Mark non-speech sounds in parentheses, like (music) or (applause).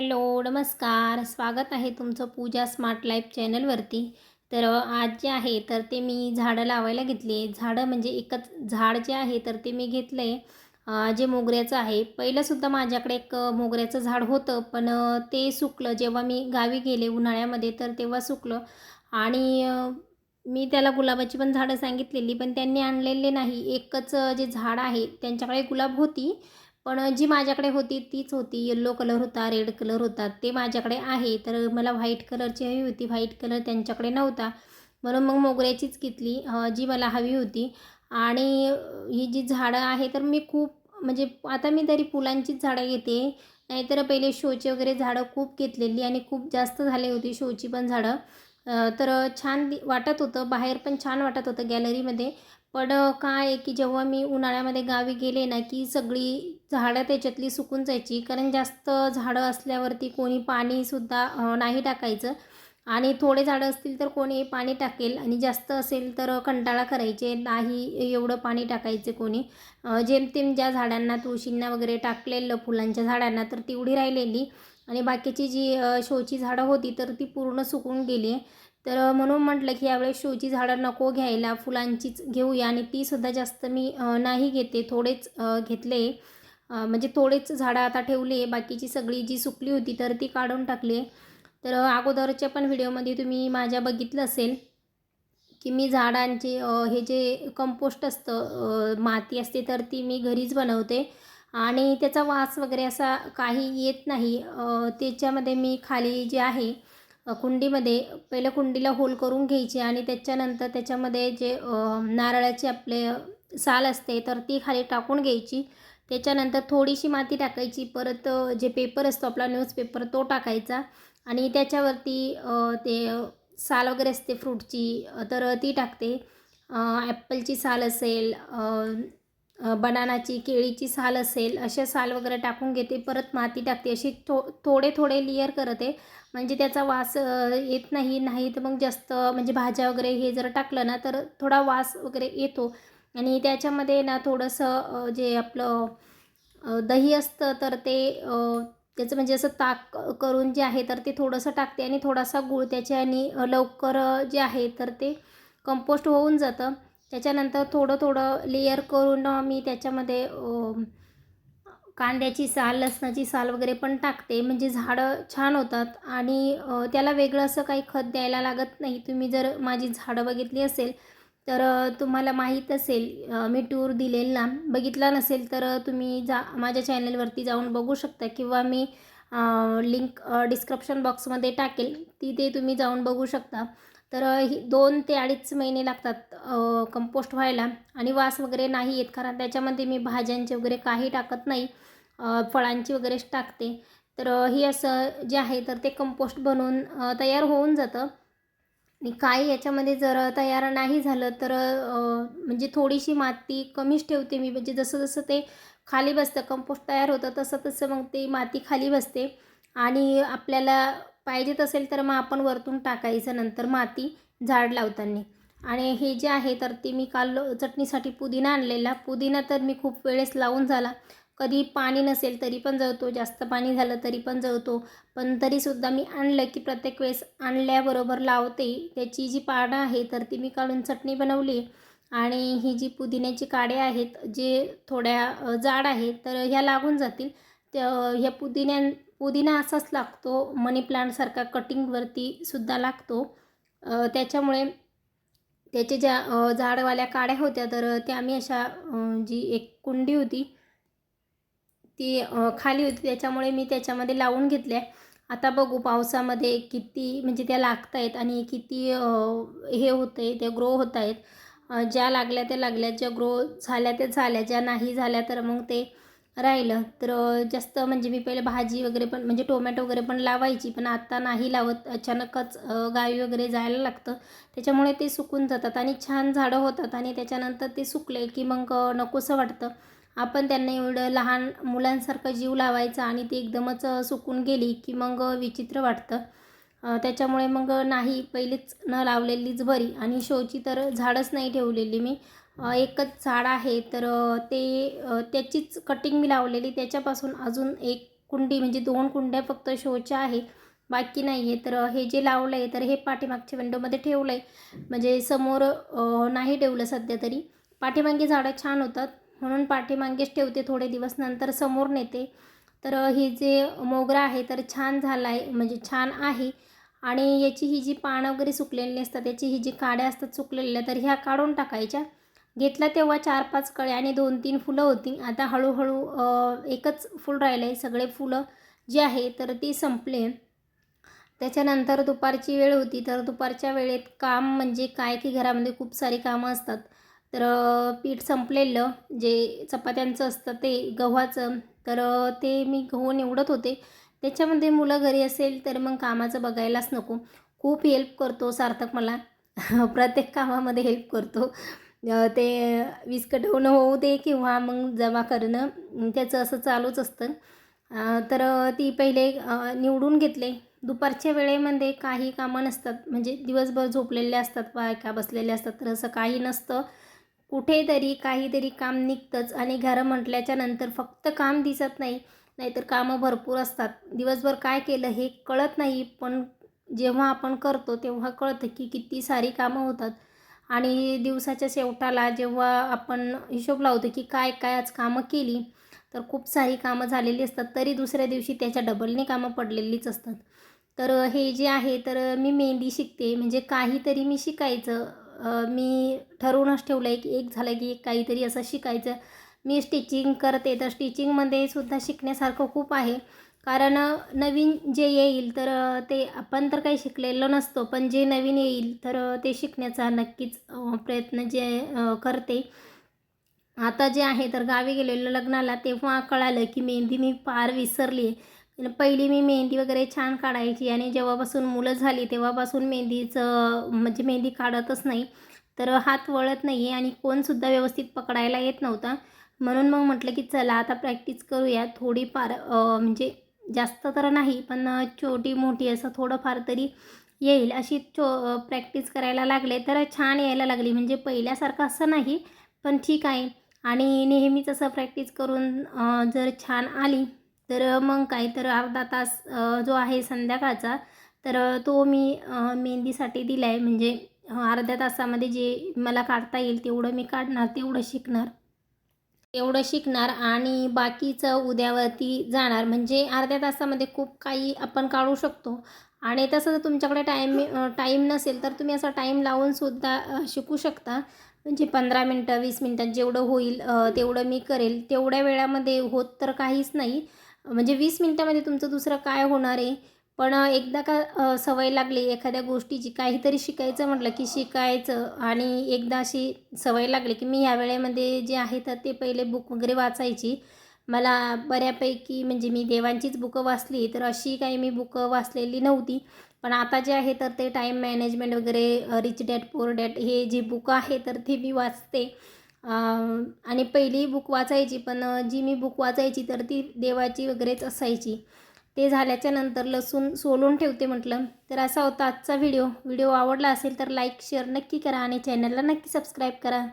Hello नमस्कार. स्वागत आहे तुमचं पूजा स्मार्ट लाईफ चॅनलवरती तर आज जे आहे तर ते मी झाडं लावायला घेतली झाडं म्हणजे एकच झाड जे आहे तर ते मी घेतलं आहे जे मोगऱ्याचं आहे. पहिलंसुद्धा माझ्याकडे एक मोगऱ्याचं झाड होतं पण ते सुकलं. जेव्हा मी गावी गेले उन्हाळ्यामध्ये तर तेव्हा सुकलं. आणि मी त्याला गुलाबाची पण झाडं सांगितलेली पण त्यांनी आणलेले नाही. एकच जे झाड आहे त्यांच्याकडे गुलाब होती. पण जी माझ्याकडे होती तीच होती. येल्लो कलर होता रेड कलर होता. ते माझ्याकडे आहे. तर मला व्हाईट कलरची हवी होती. व्हाईट कलर त्यांच्याकडे नव्हता. म्हणून मग मोगऱ्याचीच घेतली जी मला हवी होती. आणि ही जी झाडं आहे तर मी खूप म्हणजे आता मी तरी फुलांचीच झाडं घेते. नाहीतर पहिले शोचे वगैरे झाडं खूप घेतलेली आणि खूप जास्त झाले होती शोची पण झाडं. तर छान दि वाटत होतं बाहेर पण छान वाटत होतं गॅलरीमध्ये. पण काय आहे की जेव्हा मी उन्हाळ्यामध्ये गावी गेले ना की सगळी झाडं त्याच्यातली सुकून जायची. कारण जास्त झाडं असल्यावरती कोणी पाणीसुद्धा नाही टाकायचं. आणि थोडे झाडं असतील तर कोणी पाणी टाकेल. आणि जास्त असेल तर कंटाळा करायचे. नाही एवढं पाणी टाकायचे कोणी. जेमतेम ज्या झाडांना तुळशींना वगैरे टाकलेलं फुलांच्या झाडांना तर तेवढी राहिलेली. आणि बाकीची जी शोची झाडं होती तर ती पूर्ण सुकून गेली. तर म्हणून म्हटलं की यावेळेस शोची झाडं नको घ्यायला फुलांचीच घेऊया. आणि तीसुद्धा जास्त मी नाही घेते थोडेच घेतले. म्हणजे थोडेच झाडं आता ठेवले. बाकीची सगळी जी सुकली होती तर ती काढून टाकली. तर अगोदरच्या पण व्हिडिओमध्ये तुम्ही माझ्या बघितलं असेल की मी झाडांचे हे जे कंपोस्ट असतं माती असते तर ती मी घरीच बनवते. आणि त्याचा वास वगैरे असा काही येत नाही. त्याच्यामध्ये मी खाली जे आहे कुंडीमध्ये पहिलं कुंडीला होल करून घ्यायची आणि त्याच्यानंतर त्याच्यामध्ये जे नारळाचे आपले साल असते तर ती खाली टाकून घ्यायची. त्याच्यानंतर थोडीशी माती टाकायची. परत जे पेपर असतो आपला न्यूजपेपर तो टाकायचा. आणि त्याच्यावरती ते साल वगैरे असते फ्रूटची तर ती टाकते. ॲपलची साल असेल बनानाची केळीची साल असेल अशा साल वगैरे टाकून घेते. परत माती टाकते. अशी थो थोडे थोडे लिअर करते. म्हणजे त्याचा वास येत नाही नाही तर मग जास्त म्हणजे भाज्या वगैरे हे जर टाकलं ना तर थोडा वास वगैरे येतो. आणि त्याच्यामध्ये ना थोडंसं जे आपलं दही असतं तर ते त्याचं म्हणजे असं ताक करून जे आहे तर ते थोडंसं टाकते. आणि थोडासा गूळ त्याच्याने आणि लवकर जे आहे तर ते कंपोस्ट होऊन जातं. त्याच्यानंतर थोडं थोडं लेयर करून मी त्याच्यामध्ये कांद्याची साल लसणाची साल वगैरे पण टाकते. म्हणजे झाडं छान होतात आणि त्याला वेगळं असं काही खत द्यायला लागत नाही. तुम्ही जर माझी झाडं बघितली असेल तर तुम्हाला माहीत असेल मी टूर दिलेला. बघितला नसेल तर तुम्ही जा माझ्या चॅनलवरती जाऊन बघू शकता किंवा मी लिंक डिस्क्रिप्शन बॉक्समध्ये टाकेल. तिथे तुम्ही जाऊन बघू शकता. तर ही दोन ते अडीच महिने लागतात कंपोस्ट व्हायला आणि वास वगैरे नाही येत. कारण त्याच्यामध्ये मी भाज्यांचे वगैरे काही टाकत नाही. फळांची वगैरेच टाकते. तर ही असं जे आहे तर ते कंपोस्ट बनवून तयार होऊन जातं. आणि काही याच्यामध्ये जर तयार नाही झालं तर म्हणजे थोडीशी माती कमीच ठेवते मी. म्हणजे जसं जसं ते खाली बसतं कंपोस्ट तयार होतं तसं तसं मग ते माती खाली बसते. आणि आपल्याला पाहिजेत असेल तर मग आपण वरतून टाकायचं नंतर माती झाड लावताना. आणि हे जे आहे तर ते मी काल चटणीसाठी पुदिना आणलेला. पुदिना तर मी खूप वेळेस लावून झाला. कधी पाणी नसेल तरी पण जळतो. जास्त पाणी झालं तरी पण जळतो. पण तरीसुद्धा मी आणलं की प्रत्येक वेळेस आणल्याबरोबर लावते. त्याची जी पानं आहे तर ती मी काढून चटणी बनवली. आणि ही जी पुदिन्याची काडे आहेत जे थोड्या जाड आहेत तर ह्या लागून जातील. त्या ह्या पुदिन्या पुदिना असाच लागतो मनी प्लांटसारखा कटिंगवरती सुद्धा लागतो. त्याच्यामुळे त्याचे ज्या झाडवाल्या काड्या होत्या तर त्या आम्ही अशा जी एक कुंडी होती ती खाली होती. त्याच्यामुळे मी त्याच्यामध्ये लावून घेतल्या. आता बघू पावसामध्ये किती म्हणजे त्या लागत आहेत आणि किती हे होतं आहे त्या ग्रो होत आहेत ज्या लागल्या त्या लागल्या ज्या ग्रो झाल्या त्या झाल्या ज्या नाही झाल्या तर मग ते राहिलं तर जास्त म्हणजे मी पहिले भाजी वगैरे पण म्हणजे टोमॅटो वगैरे पण लावायची पण आता नाही लावत. अचानकच अ, गावी वगैरे जायला लागतं. त्याच्यामुळे ते सुकून जातात आणि छान झाडं होतात आणि त्याच्यानंतर ते सुकले की मग नकोसं वाटतं. आपण त्यांना एवढं लहान मुलांसारखं जीव लावायचा आणि ती एकदमच सुकून गेली की मग विचित्र वाटतं. त्याच्यामुळे मग नाही पहिलीच न लावलेलीच बरी आणि शोची तर झाडच नाही ठेवलेली मी. एकच झाड आहे तर ते त्याचीच कटिंग मी लावलेली. त्याच्यापासून अजून एक कुंडी म्हणजे दोन कुंड्या फक्त शोच्या आहे बाकी नाही आहे. तर हे जे लावलं आहे तर हे पाठीमागच्या विंडोमध्ये ठेवलं आहे म्हणजे समोर नाही ठेवलं सध्या तरी. पाठीमागे झाडं छान होतात. म्हणून पाठीमागेच ठेवते थोडे दिवस. नंतर समोर नेते. तर हे जे मोगरा आहे तर छान झाला आहे म्हणजे छान आहे. आणि याची ही जी पानं वगैरे सुकलेली असतात त्याची ही जी काड्या असतात सुकलेल्या तर ह्या काढून टाकायच्या. घेतला तेव्हा चार पाच कळे आणि दोन तीन फुलं होती. आता हळूहळू एकच फूल राहिलं आहे सगळे फुलं जे आहे तर ती संपले. त्याच्यानंतर दुपारची वेळ होती. तर दुपारच्या वेळेत काम म्हणजे काय की घरामध्ये खूप सारी कामं असतात. तर पीठ संपलेलं. जे चपात्यांचं असतं ते गव्हाचं. तर ते मी गहू निवडत होते. त्याच्यामध्ये मुलं घरी असेल तर मग कामाचं बघायलाच नको. खूप हेल्प करतो सार्थक मला. (laughs) प्रत्येक कामामध्ये हेल्प करतो. ते विस्कटवणं होऊ दे किंवा मग जमा करणं त्याचं असं चालूच असतं. तर ती पहिले निवडून घेतले. दुपारच्या वेळेमध्ये काही कामं नसतात. म्हणजे दिवसभर झोपलेले असतात बायका बसलेल्या असतात. तर असं काही नसतं. कुठेतरी काहीतरी काम निघतंच आणि घरं म्हटल्याच्या नंतर फक्त काम दिसत नाही. नाहीतर कामं भरपूर असतात. दिवसभर काय केलं हे कळत नाही. पण जेव्हा आपण करतो तेव्हा कळतं की किती सारी कामं होतात. आणि दिवसाच्या शेवटाला जेव्हा आपण हिशोब लावतो की काय काय आज कामं केली तर खूप सारी कामं झालेली असतात. तरी दुसऱ्या दिवशी त्याच्या डबलने कामं पडलेलीच असतात. तर हे जे आहे तर मी मेहंदी शिकते. म्हणजे काहीतरी मी शिकायचं. मी ठरवूनच ठेवलं आहे की एक झालं की एक काहीतरी असं शिकायचं. मी स्टिचिंग करते. तर स्टिचिंगमध्ये सुद्धा शिकण्यासारखं खूप आहे. कारण नवीन जे येईल तर ते आपण तर काही शिकलेलं नसतो पण जे नवीन येईल तर ते शिकण्याचा नक्कीच प्रयत्न जे करते. आता जे आहे तर गावी गेलेलं लग्नाला तेव्हा कळालं की मेहंदी मी पार विसरली आहे. पहिली मी मेहंदी वगैरे छान काढायची आणि जेव्हापासून मुलं झाली तेव्हापासून मेहंदीचं म्हणजे मेहंदी काढतच नाही. तर हात वळत नाही आहे आणि कोणसुद्धा व्यवस्थित पकडायला येत नव्हता. म्हणून मग म्हटलं की चला आता प्रॅक्टिस करूया. थोडीफार म्हणजे जास्त तर नाही पण छोटी मोठी असं थोडंफार तरी येईल अशी चो प्रॅक्टिस करायला लागले तर छान यायला लागली. म्हणजे पहिल्यासारखं असं नाही पण ठीक आहे. आणि नेहमीच असं प्रॅक्टिस करून जर छान आली तर मग काय? तर अर्धा तास जो आहे संध्याकाळचा तर तो मी मेहंदीसाठी दिला आहे म्हणजे अर्ध्या तासामध्ये जे मला काढता येईल तेवढं मी काढणार तेवढं शिकणार. तेवढं शिकणार आणि बाकीचं उद्यावरती जाणार. म्हणजे अर्ध्या तासामध्ये खूप काही आपण काढू शकतो. आणि तसं जर तुमच्याकडे टाईम टाईम नसेल तर तुम्ही असा टाईम लावूनसुद्धा शिकू शकता. म्हणजे पंधरा मिनटं वीस मिनटात जेवढं होईल तेवढं मी करेल. तेवढ्या वेळामध्ये होत तर काहीच नाही. म्हणजे वीस मिनटामध्ये तुमचं दुसरं काय होणार आहे? पण एकदा का सवय लागली एखाद्या गोष्टीची काहीतरी शिकायचं म्हटलं की शिकायचं आणि एकदा अशी सवय लागली की मी ह्या वेळेमध्ये जे आहे तर ते पहिले बुक वगैरे वाचायची. मला बऱ्यापैकी म्हणजे मी देवांचीच बुकं वाचली तर अशी काही मी बुकं वाचलेली नव्हती. पण आता जे आहे तर ते टाईम मॅनेजमेंट वगैरे रिच डॅट पोअर डॅट हे जी बुकं आहे तर ती मी वाचते. आणि पहिली बुक वाचायची पण जी मी बुक वाचायची तर ती देवाची वगैरेच असायची. ते झाल्याच्यानंतर लसूण सोलून ठेवते म्हटलं. तर असा होता आजचा व्हिडिओ व्हिडिओ आवडला असेल तर लाईक शेअर नक्की करा आणि चॅनलला नक्की सबस्क्राईब करा.